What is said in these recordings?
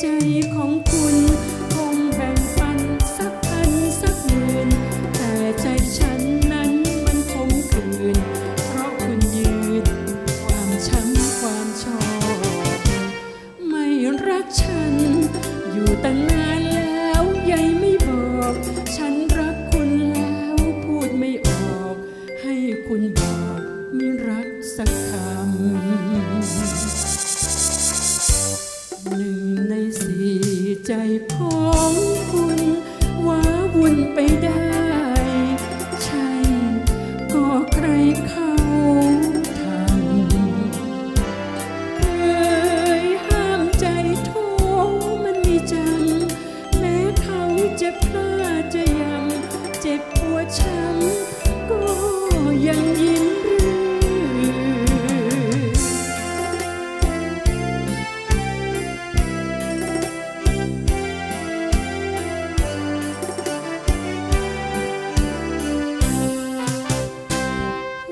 ใจของคุณ ใจของคุณว้าวุ่นไปได้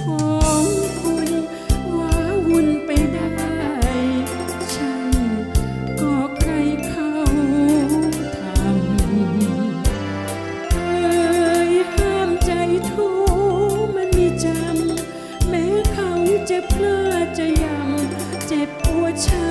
ของคุณว้าวุ่นไปได้ช่ก็ใครเขาทำเอ่ยห้ามใจทูมันมีจำ แม้เขาจะพลอจะยำ เจ็บปวดช้ำ